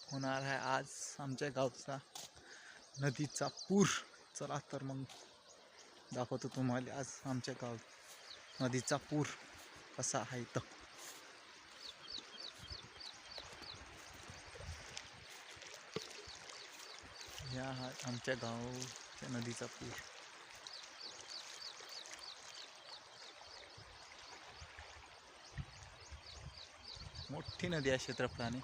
होणार आहे आज आमच्या गावचा नदीचा पूर. चला तर मग दाखवतो तुम्हाला आज आमच्या गाव नदीचा पूर कसा आहे तर या हा आमच्या गावच्या नदीचा पूर. मोठी नदी आहे क्षेत्रफळाने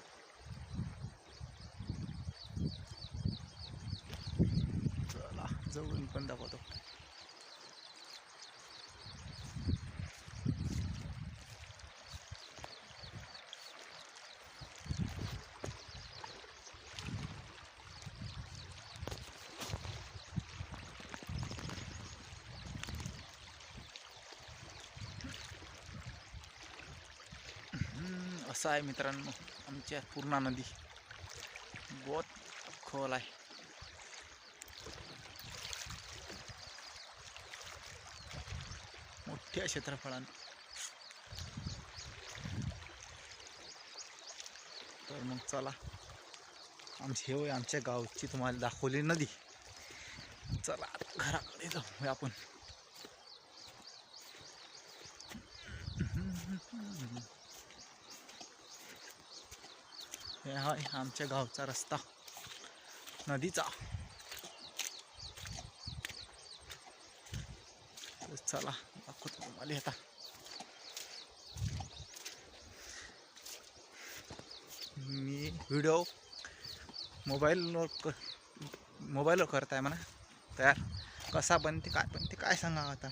चला जवळून पण दाखवतो हम्म, असं आहे मित्रांनो आमच्या पूर्णा नदी बहुत खोल आहे मोठ्या क्षेत्रफळानं. तर मग चला. आमची हे होय आमच्या गावची तुम्हाला दाखवली नदी. चला घराकडे जाऊया आपण. हे आमच्या गावचा रस्ता. नदीचा. तर चला दाखवतो तुम्हाला आता. मी व्हिडिओ मोबाईलवर क मोबाईलवर करत आहे म्हणा. तयार. कसा बनते काय बनते काय सांगा आता.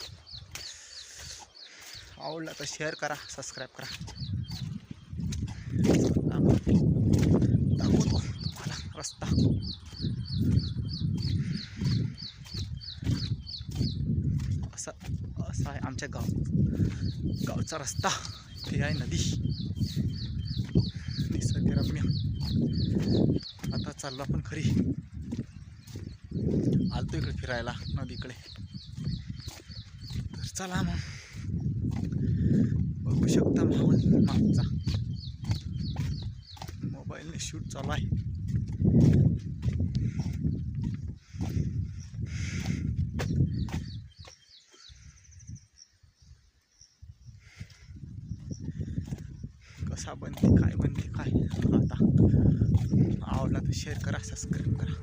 आवडला तर शेअर करा सबस्क्राईब करा. दाखवतो तुम्हाला रस्ता असा असा आहे आमच्या गाव. गावचा रस्ता ते आहे नदी. निसर्गरम्य. आता चाललो आपण खरी आलतो इकडे फिरायला नदीकडे. तर चला मग. बघू शकता माहोल मागचा. मोबाईलने शूट चालू आहे. कसा बनते काय बनते काय आता आवडला तर शेअर करा सबस्क्राईब करा.